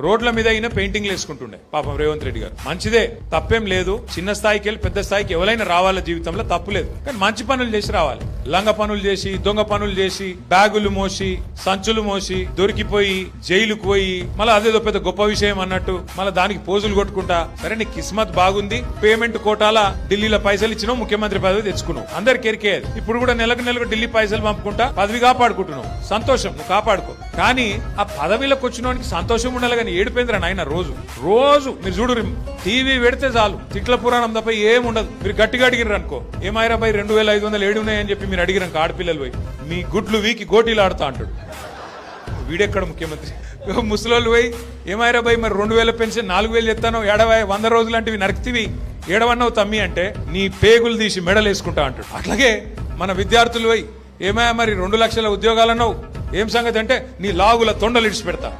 రోడ్ల మీద అయినా పెయింటింగ్లు వేసుకుంటుండే పాపం రేవంత్ రెడ్డి గారు. మంచిదే తప్పేం లేదు. చిన్న స్థాయికి వెళ్ళి పెద్ద స్థాయికి ఎవరైనా రావాల జీవితంలో తప్పు లేదు. కానీ మంచి పనులు చేసి రావాలి. లంగ పనులు చేసి దొంగ పనులు చేసి బ్యాగులు మోసి సంచులు మోసి దొరికిపోయి జైలుకు పోయి మళ్ళీ అదేదో పెద్ద గొప్ప విషయం అన్నట్టు మళ్ళీ దానికి పోజులు కొట్టుకుంటా సరే నీ కిస్మత్ బాగుంది పేమెంట్ కోటాల ఢిల్లీలో పైసలు ఇచ్చినావు ముఖ్యమంత్రి పదవి తెచ్చుకున్నావు. అందరికి ఎరికే ఇప్పుడు కూడా నెలకు నెలకు ఢిల్లీ పైసలు పంపుకుంటా పదవి కాపాడుకుంటున్నావు. సంతోషం నువ్వు కాపాడుకో. కానీ ఆ పదవిలోకి వచ్చినోనికి సంతోషం ఉండాలి కానీ ఏడిపోయిందిరా నాయన రోజు. రోజు మీరు చూడు టీవీ పెడితే చాలు. తిట్ల పురాణం తప్ప ఏం ఉండదు. మీరు గట్టిగా అడిగినారు అనుకో. ఏమైనా బై రెండు వేల ఐదు వందలు ఏడు ఉన్నాయని చెప్పి మీరు అడిగినాక ఆడపిల్లలు పోయి. మీ గుడ్లు వీకి గోటీలు ఆడుతా అంటాడు. వీడెక్కడ ముఖ్యమంత్రి? ముసలోళ్ళు పోయి ఏమైరా భయ్ మరి రెండు వేల పెన్షన్ నాలుగు వేలు చెప్తాను ఏడవ వంద రోజులు అంటే నరికితివి. ఏడవన్నావు తమ్మి అంటే నీ పేగులు తీసి మెడలు వేసుకుంటా అంటాడు. అట్లాగే మన విద్యార్థులు పోయి ఏమయ్యా మరి రెండు లక్షల ఉద్యోగాలు అన్నావు? ఏం సంగతి అంటే నీ లాగుల తొండలు ఇడిచి పెడతా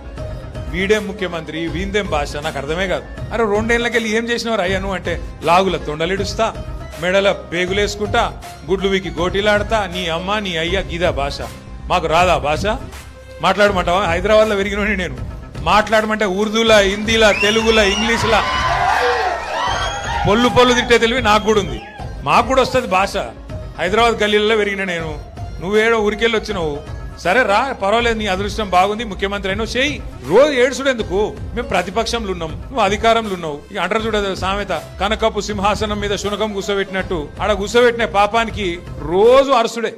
వీడేం ముఖ్యమంత్రి వీందేం భాష? నాకు అర్థమే కాదు. అరే రెండేళ్ళకెళ్ళి ఏం చేసినవారు అయ్యా నువ్వు అంటే? లాగుల తొండలు ఇడుస్తా మెడల పేగులేసుకుంటా గుడ్లు వీకి గోటీలాడతా నీ అమ్మ నీ అయ్య గీదా భాష. మాకు రాదా భాష? మాట్లాడమంటావా? హైదరాబాద్లో పెరిగినోని నేను. మాట్లాడమంటే ఉర్దూలా హిందీలా తెలుగులా ఇంగ్లీష్లా. పొల్లు పొల్లు తిట్టే తెలివి నాకు కూడా ఉంది. మాకు కూడా వస్తుంది భాష. హైదరాబాద్ గల్లీలలో పెరిగిన నేను. నువ్వేడో ఊరికెళ్ళి వచ్చినావు. సరే రా పర్వాలేదు నీ అదృష్టం బాగుంది ముఖ్యమంత్రి అయినా చేయి రోజు ఏడుసుడు ఎందుకు మేము ప్రతిపక్షంలో ఉన్నాం నువ్వు అధికారంలో ఉన్నావు ఇక అంటారు చూడదు సామెత కనకపు సింహాసనం మీద శునకం కూర్చోబెట్టినట్టు ఆడ కూర్చోబెట్టిన పాపానికి రోజు అరుసుడే.